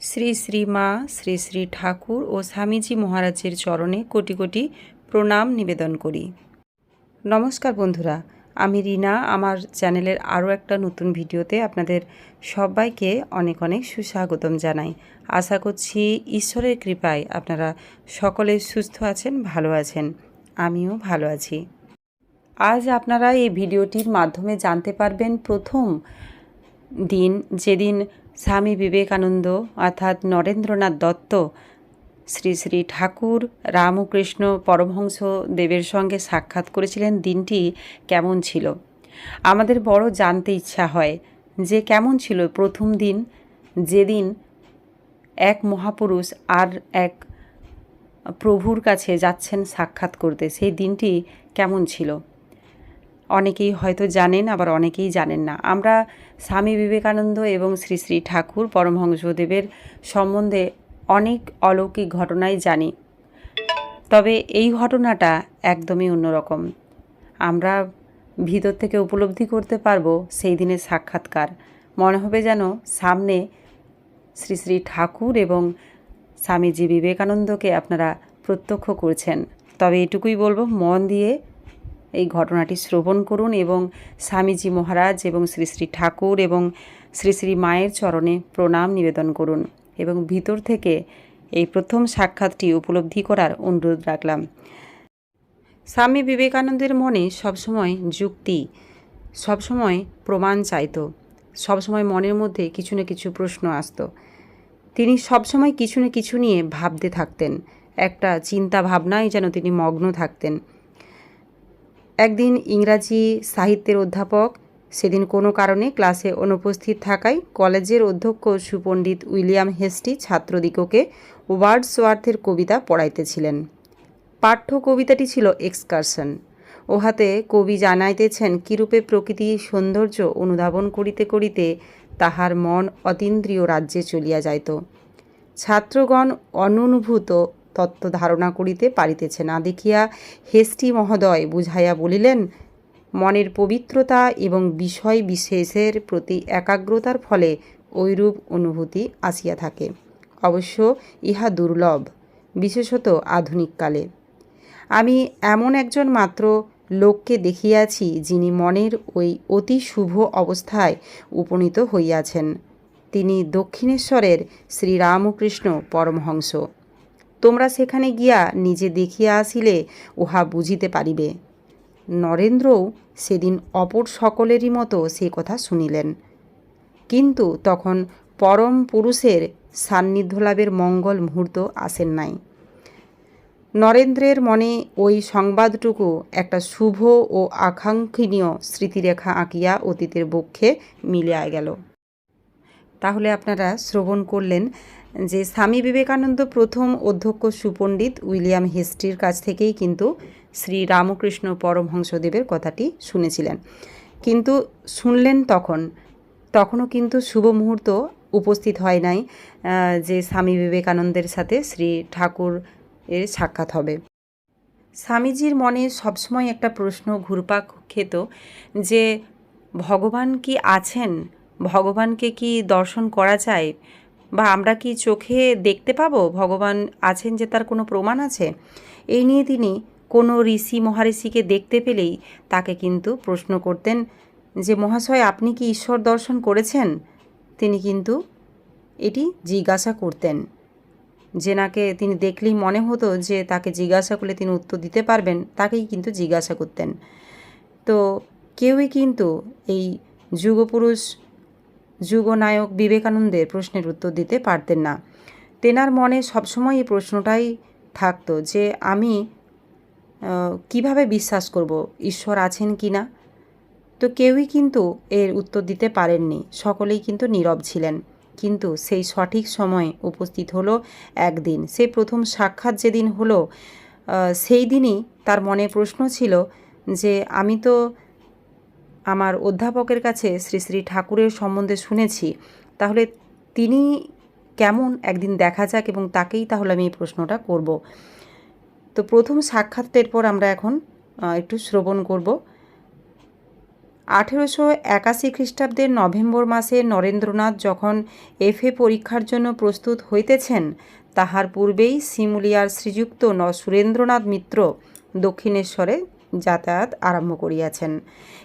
শ্রী শ্রী মা, শ্রী শ্রী ঠাকুর ও স্বামীজি মহারাজের চরণে কোটি কোটি প্রণাম নিবেদন করি। নমস্কার বন্ধুরা, আমি রিনা। আমার চ্যানেলের আরও একটা নতুন ভিডিওতে আপনাদের সবাইকে অনেক অনেক সুস্বাগতম জানাই। আশা করছি ঈশ্বরের কৃপায় আপনারা সকলে সুস্থ আছেন, ভালো আছেন। আমিও ভালো আছি। আজ আপনারা এই ভিডিওটির মাধ্যমে জানতে পারবেন প্রথম দিন, যেদিন স্বামী বিবেকানন্দ অর্থাৎ নরেন্দ্রনাথ দত্ত, শ্রী শ্রী ঠাকুর রামকৃষ্ণ পরমহংস দেবের সঙ্গে সাক্ষাৎ করেছিলেন দিনটি কেমন ছিল? আমাদের বড় জানতে ইচ্ছা হয় যে কেমন ছিল প্রথম দিন, যেদিন এক মহাপুরুষ আর এক প্রভুর কাছে যাচ্ছেন সাক্ষাৎ করতে। সেই দিনটি কেমন ছিল? অনেকেই হয়তো জানেন, আবার অনেকেই জানেন না। আমরা স্বামী বিবেকানন্দ এবং শ্রী শ্রী ঠাকুর পরমহংসদেবের সম্বন্ধে অনেক অলৌকিক ঘটনাই জানি। তবে এই ঘটনাটা একদমই অন্যরকম। আমরা ভিতর থেকে উপলব্ধি করতে পারব সেই দিনের সাক্ষাৎকার। মনে হবে যেন সামনে শ্রী শ্রী ঠাকুর এবং স্বামীজি বিবেকানন্দকে আপনারা প্রত্যক্ষ করছেন। তবে এটুকুই বলব, মন দিয়ে এই ঘটনাটি শ্রবণ করুন এবং স্বামীজি মহারাজ এবং শ্রী শ্রী ঠাকুর এবং শ্রী শ্রী মায়ের চরণে প্রণাম নিবেদন করুন এবং ভিতর থেকে এই প্রথম সাক্ষাৎটি উপলব্ধি করার অনুরোধ রাখলাম। স্বামী বিবেকানন্দের মনে সবসময় যুক্তি, সবসময় প্রমাণ চাইতো, সবসময় মনের মধ্যে কিছু না কিছু প্রশ্ন আসত। তিনি সবসময় কিছু না কিছু নিয়ে ভাবতে থাকতেন, একটা চিন্তা ভাবনায় যেন তিনি মগ্ন থাকতেন। একদিন ইংরাজি সাহিত্যের অধ্যাপক, সেদিন কোনো কারণে ক্লাসে অনুপস্থিত থাকায় কলেজের অধ্যক্ষ সুপণ্ডিত উইলিয়াম হেস্টি ছাত্রদিগকে ওয়ার্ডসওয়ার্থের কবিতা পড়াইতেছিলেন। পাঠ্য কবিতাটি ছিল এক্সকারশন। ওহাতে কবি জানাইতেছেন কিরূপে প্রকৃতির সৌন্দর্য অনুধাবন করিতে করিতে তাহার মন অতীন্দ্রিয় রাজ্যে চলিয়া যাইত। ছাত্রগণ অনুভূত তত্ত্ব ধারণা করিতে পারিতেছে না। দেখিয়া হেস্টি মহোদয় বুঝাইয়া বলিলেন, মনের পবিত্রতা এবং বিষয় বিশেষের প্রতি একাগ্রতার ফলে ঐরূপ অনুভূতি আসিয়া থাকে। অবশ্য ইহা দুর্লভ, বিশেষত আধুনিককালে আমি এমন একজন মাত্র লোককে দেখিয়াছি, যিনি মনের ওই অতি শুভ অবস্থায় উপনীত হইয়াছেন। তিনি দক্ষিণেশ্বরের শ্রীরামকৃষ্ণ পরমহংস। তোমরা সেখানে গিয়া নিজে দেখিয়া আসিলে উহা বুঝিতে পারিবে। নরেন্দ্রও সেদিন অপর সকলেরই মতো সে কথা শুনিলেন। কিন্তু তখন পরম পুরুষের সান্নিধ্য লাভের মঙ্গল মুহূর্ত আসেন নাই। নরেন্দ্রের মনে ওই সংবাদটুকু একটা শুভ ও আকাঙ্ক্ষণীয় স্মৃতিরেখা আঁকিয়া অতীতের বক্ষে মিলিয়া গেল। তাহলে আপনারা শ্রবণ করলেন যে স্বামী বিবেকানন্দ প্রথম অধ্যক্ষ সুপণ্ডিত উইলিয়াম হেস্টির কাছ থেকেই কিন্তু শ্রী রামকৃষ্ণ পরমহংসদেবের কথাটি শুনেছিলেন। কিন্তু শুনলেন তখন, তখনও কিন্তু শুভ মুহূর্ত উপস্থিত হয় নাই যে স্বামী বিবেকানন্দের সাথে শ্রী ঠাকুর এর সাক্ষাৎ হবে। স্বামীজির মনে সবসময় একটা প্রশ্ন ঘুরপাক খেত যে, ভগবান কি আছেন? ভগবানকে কি দর্শন করা যায়? বা আমরা কি চোখে দেখতে পাবো? ভগবান আছেন যে তার কোনো প্রমাণ আছে? এই নিয়ে তিনি কোনো ঋষি মহাঋষিকে দেখতে পেলেই তাকে কিন্তু প্রশ্ন করতেন যে, মহাশয়, আপনি কি ঈশ্বর দর্শন করেছেন? তিনি কিন্তু এটি জিজ্ঞাসা করতেন। যেনাকে তিনি দেখলেই মনে হতো যে, তাকে জিজ্ঞাসা করলে তিনি উত্তর দিতে পারবেন, তাকেই কিন্তু জিজ্ঞাসা করতেন। তো কেউই কিন্তু এই যুগপুরুষ যুগনায়ক বিবেকানন্দের প্রশ্নের উত্তর দিতে পারতেন না। তেনার মনে সবসময় এই প্রশ্নটাই থাকতো যে, আমি কীভাবে বিশ্বাস করব? ঈশ্বর আছেন কি না? তো কেউই কিন্তু এর উত্তর দিতে পারেননি। সকলেই কিন্তু নীরব ছিলেন। কিন্তু সেই সঠিক সময় উপস্থিত হলো একদিন। সেই প্রথম সাক্ষাৎ যেদিন হলো সেই দিনই তার মনে প্রশ্ন ছিল যে, আমি তো আমার অধ্যাপকের কাছে শ্রী শ্রী ঠাকুরের সম্বন্ধে শুনেছি, তাহলে তিনি কেমন একদিন দেখা যাক এবং তাকেই তাহলে আমি এই প্রশ্নটা করব। তো প্রথম সাক্ষাৎটের পর আমরা এখন একটু শ্রবণ করব। আঠেরোশো একাশি খ্রিস্টাব্দের নভেম্বর মাসে নরেন্দ্রনাথ যখন এফএ পরীক্ষার জন্য প্রস্তুত হইতেছেন, তাহার পূর্বেই শিমুলিয়ার শ্রীযুক্ত ন সুরেন্দ্রনাথ মিত্র দক্ষিণেশ্বরে যাতায়াত আরম্ভ করিয়াছেন।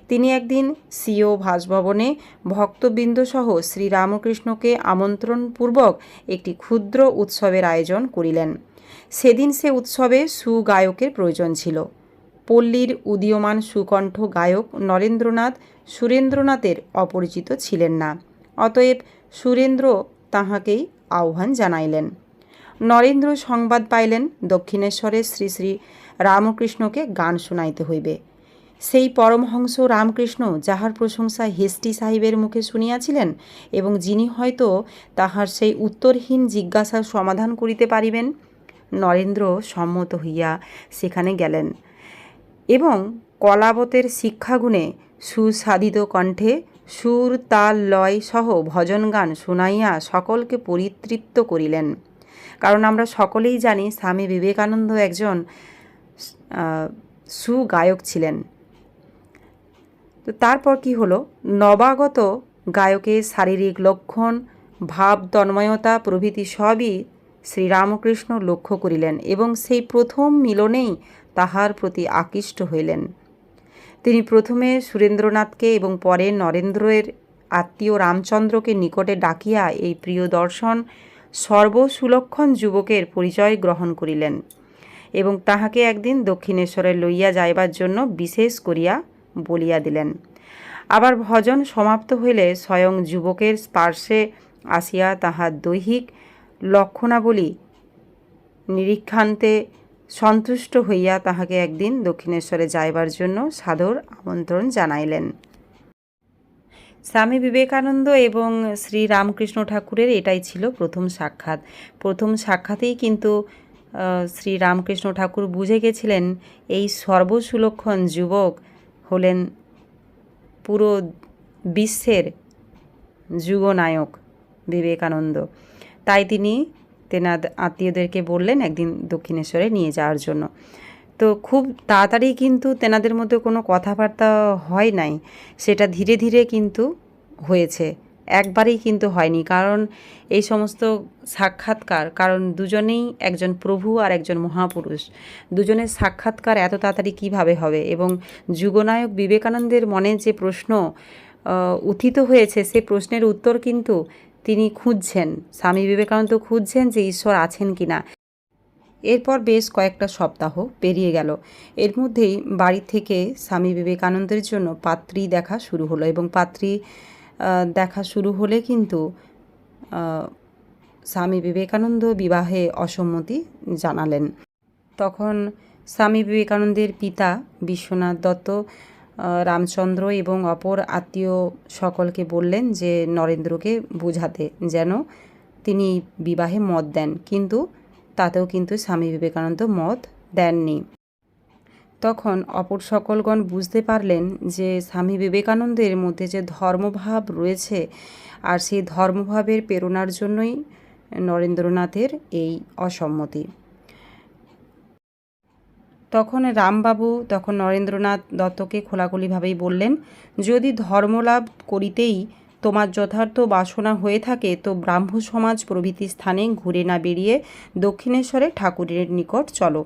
তিনি একদিন সিও ভাসভবনে ভক্তবৃন্দসহ শ্রীরামকৃষ্ণকে আমন্ত্রণপূর্বক একটি ক্ষুদ্র উৎসবের আয়োজন করিলেন। সেদিন সে উৎসবে সুগায়কের প্রয়োজন ছিল। পল্লীর উদীয়মান সুকণ্ঠ গায়ক নরেন্দ্রনাথ সুরেন্দ্রনাথের অপরিচিত ছিলেন না। অতএব সুরেন্দ্র তাহাকেই আহ্বান জানাইলেন। নরেন্দ্র সংবাদ পাইলেন দক্ষিণেশ্বরে শ্রী শ্রী রামকৃষ্ণকে গান শোনাইতে হইবে। সেই পরমহংস রামকৃষ্ণ যাহার প্রশংসা হেস্টি সাহিবের মুখে শুনিয়াছিলেন এবং যিনি হয়তো তাহার সেই উত্তরহীন জিজ্ঞাসার সমাধান করিতে পারিবেন, নরেন্দ্র সম্মত হইয়া সেখানে গেলেন এবং কলাবতের শিক্ষাগুণে সুসাধিত কণ্ঠে সুর, তাল, লয় সহ ভজন গান শুনাইয়া সকলকে পরিতৃপ্ত করিলেন। কারণ আমরা সকলেই জানি স্বামী বিবেকানন্দ একজন সুগায়ক ছিলেন। তো তারপর কি হলো? নবাগত গায়কের শারীরিক লক্ষণ, ভাব তন্ময়তা প্রভৃতি সবই শ্রীরামকৃষ্ণ লক্ষ্য করিলেন এবং সেই প্রথম মিলনেই তাহার প্রতি আকৃষ্ট হইলেন। তিনি প্রথমে সুরেন্দ্রনাথকে এবং পরে নরেন্দ্রের আত্মীয় রামচন্দ্রকে নিকটে ডাকিয়া এই প্রিয় দর্শন সর্বসুলক্ষণ যুবকের পরিচয় গ্রহণ করিলেন এবং তাহাকে একদিন দক্ষিণেশ্বরে লইয়া যাইবার জন্য বিশেষ করিয়া বলিয়া দিলেন। আবার ভজন সমাপ্ত হইলে স্বয়ং যুবকের স্পার্শে আসিয়া তাহার দৈহিক লক্ষণাবলী নিরীক্ষান্তে সন্তুষ্ট হইয়া তাহাকে একদিন দক্ষিণেশ্বরে যাইবার জন্য সাদর আমন্ত্রণ জানাইলেন। স্বামী বিবেকানন্দ এবং শ্রী রামকৃষ্ণ ঠাকুরের এটাই ছিল প্রথম সাক্ষাৎ। প্রথম সাক্ষাতেই কিন্তু শ্রী রামকৃষ্ণ ঠাকুর বুঝে গেছিলেন, এই সর্বসুলক্ষণ যুবক হলেন পুরো বিশ্বের যুগনায়ক বিবেকানন্দ। তাই তিনি তেনাদ আত্মীয়দেরকে বললেন, একদিন দক্ষিণেশ্বরে নিয়ে যাওয়ার জন্য। তো খুব তাড়াতাড়ি কিন্তু তেনাদের মধ্যে কোনো কথাবার্তা হয় নাই। সেটা ধীরে ধীরে কিন্তু হয়েছে। একবারেই কিন্তু হয়নি। কারণ এই সমস্ত সাক্ষাৎকার, কারণ দুজনেই একজন প্রভু আর একজন মহাপুরুষ। দুজনের সাক্ষাৎকার এত তাড়াতাড়ি কীভাবে হবে? এবং যুগনায়ক বিবেকানন্দের মনে যে প্রশ্ন উত্থিত হয়েছে, সে প্রশ্নের উত্তর কিন্তু তিনি খুঁজছেন। স্বামী বিবেকানন্দ খুঁজছেন যে ঈশ্বর আছেন কি না এরপর বেশ কয়েকটা সপ্তাহ পেরিয়ে গেল। এর মধ্যেই বাড়ি থেকে স্বামী বিবেকানন্দের জন্য পাত্রী দেখা শুরু হলো এবং পাত্রী দেখা শুরু হলে কিন্তু স্বামী বিবেকানন্দ বিবাহে অসম্মতি জানালেন। তখন স্বামী বিবেকানন্দের পিতা বিশ্বনাথ দত্ত রামচন্দ্র এবং অপর আত্মীয় সকলকে বললেন যে, নরেন্দ্রকে বোঝাতে যেন তিনি বিবাহে মত দেন। কিন্তু তাতেও কিন্তু স্বামী বিবেকানন্দ মত দেননি। তখন অপর সকলগণ বুঝতে পারলেন যে স্বামী বিবেকানন্দের মধ্যে যে ধর্মভাব রয়েছে আর সেই ধর্মভাবের প্রেরণার জন্যই নরেন্দ্রনাথের এই অসম্মতি। তখন রামবাবু, তখন নরেন্দ্রনাথ দত্তকে খোলাখুলিভাবেই বললেন, যদি ধর্মলাভ করিতেই তোমার যথার্থ বাসনা হয়ে থাকে, তো ব্রাহ্ম সমাজ প্রভৃতি স্থানে ঘুরে না বেরিয়ে দক্ষিণেশ্বরে ঠাকুরের নিকট চলো।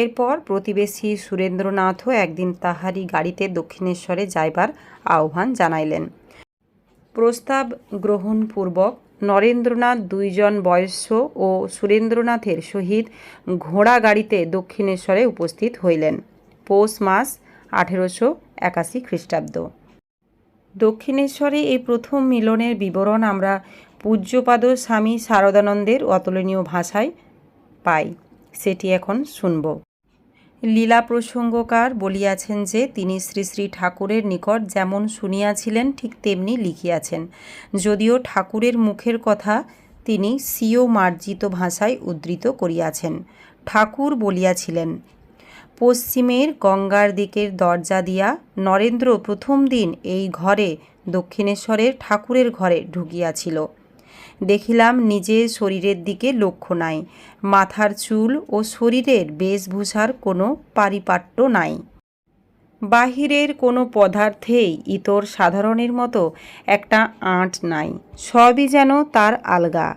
এরপর প্রতিবেশী সুরেন্দ্রনাথও একদিন তাহারই গাড়িতে দক্ষিণেশ্বরে যাইবার আহ্বান জানাইলেন। প্রস্তাব গ্রহণপূর্বক নরেন্দ্রনাথ দুইজন বয়স্য ও সুরেন্দ্রনাথের সহিত ঘোড়া গাড়িতে দক্ষিণেশ্বরে উপস্থিত হইলেন। পৌষ মাস আঠেরোশো একাশি খ্রিস্টাব্দ। দক্ষিণেশ্বরে এই প্রথম মিলনের বিবরণ আমরা পূজ্যপাদ স্বামী শারদানন্দের অতুলনীয় ভাষায় পাই। সেটি এখন শুনব। লীলা প্রসঙ্গকার বলিয়াছেন যে, তিনি শ্রী শ্রী ঠাকুরের নিকট যেমন শুনিয়াছিলেন, ঠিক তেমনি লিখিয়াছেন। যদিও ঠাকুরের মুখের কথা তিনি স্বীয় মার্জিত ভাষায় উদ্ধৃত করিয়াছেন। ঠাকুর বলিয়াছিলেন পশ্চিমের গঙ্গার দিকের দরজা দিয়া নরেন্দ্র প্রথম দিন এই ঘরে দক্ষিণেশ্বরের ঠাকুরের ঘরে ঢুকিয়াছিল। দেখিলাম নিজের শরীরের দিকে লক্ষ্য নাই, মাথার চুল ও শরীরের বেশভূষার কোনো পারিপাট্য নাই। বাহিরের কোনো পদার্থেই ইতর সাধারণের মতো একটা আঁট নাই, সবই যেন তার আলগা।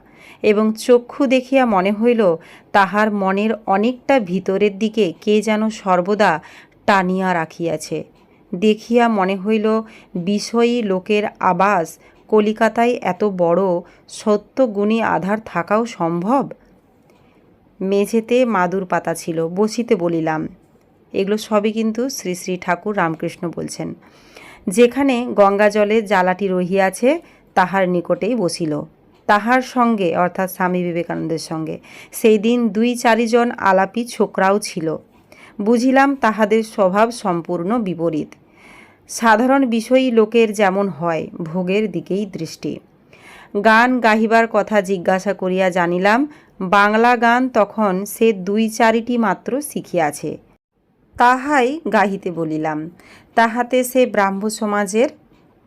এবং চক্ষু দেখিয়া মনে হইল, তাহার মনের অনেকটা ভিতরের দিকে কে যেন সর্বদা টানিয়া রাখিয়াছে। দেখিয়া মনে হইল, বিষয়ী লোকের আবাস কলিকাতায় এত বড় সত্য গুণী আধার থাকাও সম্ভব? মেঝেতে মাদুর পাতা ছিল, বসিতে বলিলাম। এগুলো সবই কিন্তু শ্রী শ্রী ঠাকুর রামকৃষ্ণ বলছেন। যেখানে গঙ্গা জলে জ্বালাটি রহিয়াছে, তাহার নিকটেই বসিল। তাহার সঙ্গে, অর্থাৎ স্বামী বিবেকানন্দের সঙ্গে। সেই দিন দুই চারিজন আলাপি ছোকরাও ছিল। বুঝিলাম তাহাদের স্বভাব সম্পূর্ণ বিপরীত। সাধারণ বিষয়ী লোকের যেমন হয়, ভোগের দিকেই দৃষ্টি। গান গাহিবার কথা জিজ্ঞাসা করিয়া জানিলাম, বাংলা গান তখন সে দুই চারিটি মাত্র শিখিয়াছে। তাহাই গাহিতে বলিলাম, তাহাতে সে ব্রাহ্ম সমাজের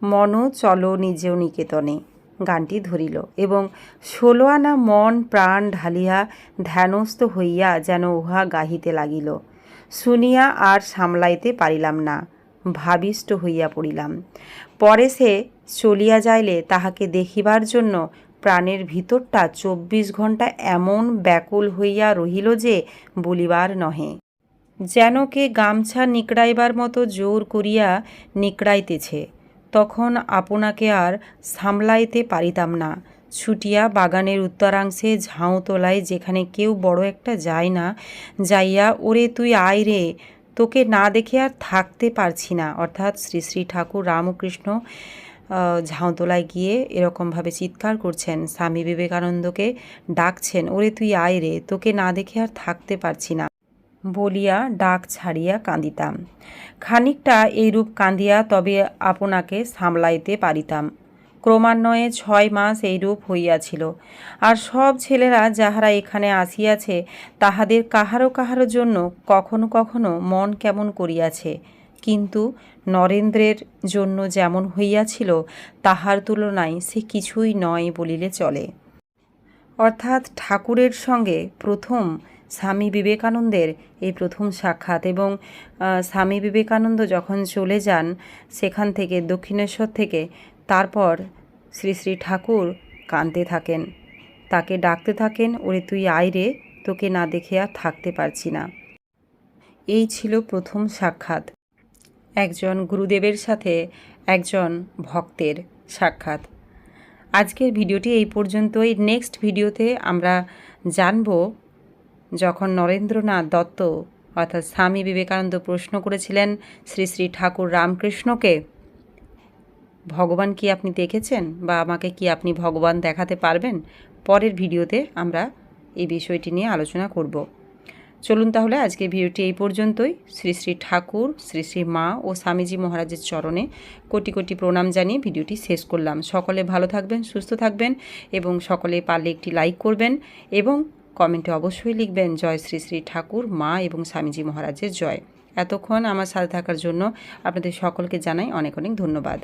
মন চল নিজেও নিকেতনে। গানটি ধরিল এবং ষোলো আনা মন প্রাণ ঢালিয়া ধ্যানস্থ হইয়া যেন উহা গাহিতে লাগিল। শুনিয়া আর সামলাইতে পারিলাম না ভাবিষ্ট হইয়া পড়িলাম। পরে সে চলিয়া যাইলে তাহাকে দেখিবার জন্য প্রাণের ভিতরটা চব্বিশ ঘণ্টা এমন ব্যাকুল হইয়া রহিল যে বলিবার নহে। যেন কে গামছা নিকড়াইবার মতো জোর করিয়া নিকড়াইতেছে। তখন আপনাকে আর সামলাইতে পারিতাম না। ছুটিয়া বাগানের উত্তরাংশে ঝাউ তোলায় যেখানে কেউ বড় একটা যায় না, যাইয়া, ওরে তুই আয় রে, তোকে না দেখে আর থাকতে পারছি না। অর্থাৎ শ্রী শ্রী ঠাকুর রামকৃষ্ণ ঝাউতলায় গিয়ে এরকমভাবে চিৎকার করছেন। স্বামী বিবেকানন্দকে ডাকছেন, ওরে তুই আয় রে, তোকে না দেখে আর থাকতে পারছি না। বলিয়া ডাক ছাড়িয়া কাঁদিতাম। খানিকটা এইরূপ কাঁদিয়া তবে আপনাকে সামলাইতে পারিতাম। ক্রমান্বয়ে ছয় মাস এইরূপ হইয়াছিল। আর সব ছেলেরা যাহারা এখানে আসিয়াছে, তাহাদের কাহারো কাহারো জন্য কখনো কখনো মন কেমন করিয়াছে। কিন্তু নরেন্দ্রের জন্য যেমন হইয়াছিল, তাহার তুলনায় সে কিছুই নয় বলিলে চলে। অর্থাৎ ঠাকুরের সঙ্গে প্রথম স্বামী বিবেকানন্দের এই প্রথম সাক্ষাৎ এবং স্বামী বিবেকানন্দ যখন চলে যান সেখান থেকে, দক্ষিণেশ্বর থেকে, তারপর শ্রী শ্রী ঠাকুর কাঁদতে থাকেন। তাকে ডাকতে থাকেন, ওরে তুই আয় রে, তোকে না দেখে আর থাকতে পারছি না। এই ছিল প্রথম সাক্ষাৎ। একজন গুরুদেবের সাথে একজন ভক্তের সাক্ষাৎ। আজকের ভিডিওটি এই পর্যন্তই। নেক্সট ভিডিওতে আমরা জানব যখন নরেন্দ্রনাথ দত্ত অর্থাৎ স্বামী বিবেকানন্দ প্রশ্ন করেছিলেন শ্রী শ্রী ঠাকুর রামকৃষ্ণকে, ভগবান কি আপনি দেখেছেন বা আমাকে কি আপনি ভগবান দেখাতে পারবেন? পরের ভিডিওতে আমরা এই বিষয়টি নিয়ে আলোচনা করব। চলুন তাহলে আজকে ভিডিওটি এই পর্যন্তই। শ্রী শ্রী ঠাকুর, শ্রী শ্রী মা ও স্বামীজি মহারাজের চরণে কোটি কোটি প্রণাম জানিয়ে ভিডিওটি শেষ করলাম। সকলে ভালো থাকবেন, সুস্থ থাকবেন এবং সকলে পারলে একটি লাইক করবেন এবং কমেন্টে অবশ্যই লিখবেন, জয় শ্রী শ্রী ঠাকুর, মা এবং স্বামীজি মহারাজের জয়। এতক্ষণ আমার সাথে থাকার জন্য আপনাদের সকলকে জানাই অনেক অনেক ধন্যবাদ।